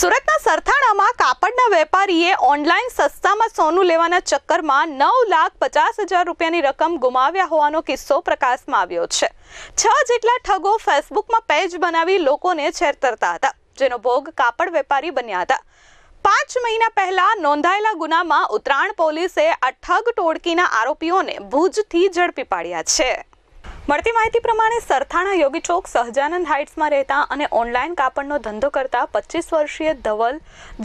સુરતના સરથાણામાં કાપડના વેપારીએ ઓનલાઈન સસ્તામાં સોનું લેવાના ચક્કરમાં નવ લાખ પચાસ હજાર રૂપિયાની રકમ ગુમાવ્યા હોવાનો કિસ્સો પ્રકાશમાં આવ્યો છે. છ જેટલા ઠગો ફેસબુકમાં પેજ બનાવી લોકોને છેતરતા હતા, જેનો ભોગ કાપડ વેપારી બન્યા હતા. પાંચ મહિના પહેલા નોંધાયેલા ગુનામાં ઉત્તરાયણ પોલીસે આ ઠગ ટોળકીના આરોપીઓને ભુજથી ઝડપી પાડ્યા છે. મળતી માહિતી પ્રમાણે સરથાણા યોગી ચોક સહજાનંદ હાઇટ્સમાં રહેતા અને ઓનલાઈન કાપડનો ધંધો કરતા પચીસ વર્ષીય ધવલ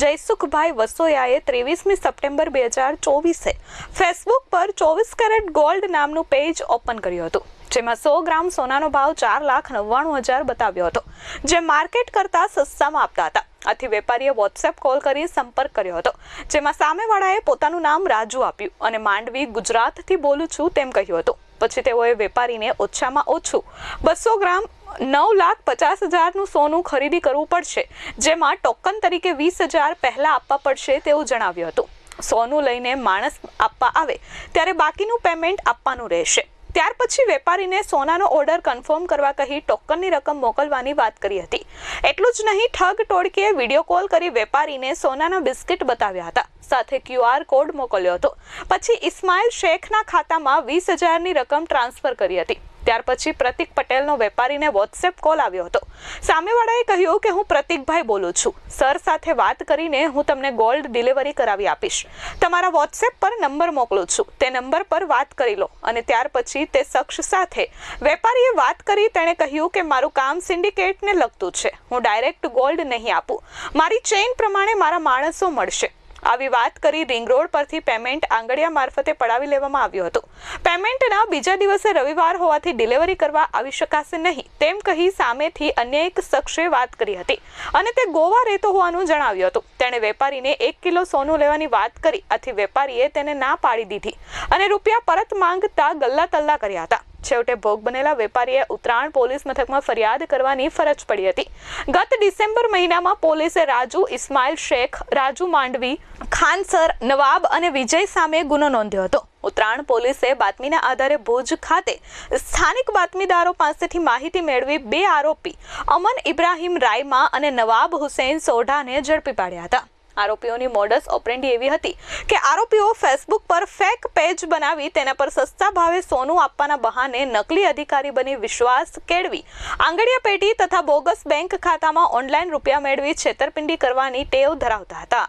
જયસુખભાઈ વસોયાએ ત્રેવીસમી સપ્ટેમ્બર બે હજાર ચોવીસે ફેસબુક પર ચોવીસ કેરેટ ગોલ્ડ નામનું પેજ ઓપન કર્યું હતું, જેમાં સો ગ્રામ સોનાનો ભાવ ચાર લાખ નવ્વાણું હજાર બતાવ્યો હતો, જે માર્કેટ કરતાં સસ્તામાં આપતા હતા. આથી વેપારીએ વોટ્સએપ કોલ કરી સંપર્ક કર્યો હતો, જેમાં સામેવાળાએ પોતાનું નામ રાજુ આપ્યું અને માંડવી ગુજરાતથી બોલું છું તેમ કહ્યું હતું. પછી તેઓએ વેપારીને ઓછામાં ઓછું બસો ગ્રામ નવ લાખ પચાસ હજારનું સોનું ખરીદી કરવું પડશે, જેમાં ટોકન તરીકે વીસ હજાર પહેલાં આપવા પડશે તેવું જણાવ્યું હતું. સોનું લઈને માણસ આપવા આવે, ત્યારે બાકીનું પેમેન્ટ આપવાનું રહેશે. ત્યાર પછી વેપારીને સોનાનો ઓર્ડર કન્ફર્મ કરવા કહી ટોકનની રકમ મોકલવાની વાત કરી હતી. એટલું જ નહીં, ઠગ ટોળકીએ વીડિયો કોલ કરી વેપારીને સોનાના બિસ્કિટ બતાવ્યા હતા. સાથે ક્યુઆર કોડ મોકલ્યો હતો. પછી ઇસ્માઇલ શેખના ખાતામાં વીસ હજારની રકમ ટ્રાન્સફર કરી હતી. ત્યાર પછી પ્રતિક પટેલનો વેપારીને વોટ્સએપ કોલ આવ્યો હતો. સામેવાળાએ કહ્યું કે હું પ્રતિકભાઈ બોલું છું. સર સાથે વાત કરીને હું તમને ગોલ્ડ ડિલિવરી કરાવી આપીશ. તમારા વોટ્સએપ પર નંબર મોકલું છું. તે નંબર પર વાત કરી લો અને ત્યાર પછી તે શખ્સ સાથે વેપારીએ વાત કરી તેણે કહ્યું કે મારું કામ સિન્ડિકેટને લગતું છે. હું ડાયરેક્ટ ગોલ્ડ નહીં આપું. મારી ચેઇન પ્રમાણે મારા માણસો મળશે. આવી વાત કરી રિંગ રોડ પરથી પેમેન્ટ આંગળિયા મારફતે પડાવી લેવામાં આવ્યું હતું. પેમેન્ટના બીજા દિવસે રવિવાર હોવાથી ડિલિવરી કરવા આવી શકાશે નહીં, તેમ કહી સામેથી અન્ય એક શખ્સે વાત કરી હતી. અને તે ગોવા રહેતો હોવાનું જણાવ્યું હતું. તેણે વેપારીને એક કિલો સોનું લેવાની વાત કરી, આથી વેપારીએ તેને ના પાડી દીધી અને રૂપિયા પરત માંગતા ગલ્લા તલ્લા કર્યા હતા. છેવટે ભોગ બનેલા વેપારીએ ઉત્તરાયણ પોલીસ મથકમાં ફરિયાદ કરવાની ફરજ પડી હતી. ગત ડિસેમ્બર મહિનામાં પોલીસે રાજુ ઇસ્માઇલ શેખ, રાજુ માંડવી, ખાનસર, નવાબ અને વિજય સામે ગુનો નોંધ્યો હતો. ઉત્તરાયણ પોલીસે બાતમીના આધારે ભુજ ખાતે સ્થાનિક બાતમીદારો પાસેથી માહિતી મેળવી બે આરોપી અમન ઇબ્રાહીમ રાયમા અને નવાબ હુસૈન સોઢાને ઝડપી પાડ્યા હતા. આરોપીઓની મોડસ ઓપરેન્ડી એવી હતી કે આરોપીઓ ફેસબુક પર ફેક પેજ બનાવી તેના પર સસ્તા ભાવે સોનું આપવાના બહાને નકલી અધિકારી બની વિશ્વાસ કેળવી. આંગળીયા પેટી તથા બોગસ બેંક ખાતામાં ઓનલાઈન રૂપિયા મેળવી છેતરપિંડી કરવાની ટેવ ધરાવતા હતા.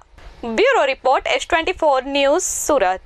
Bureau report S twenty four news Surat.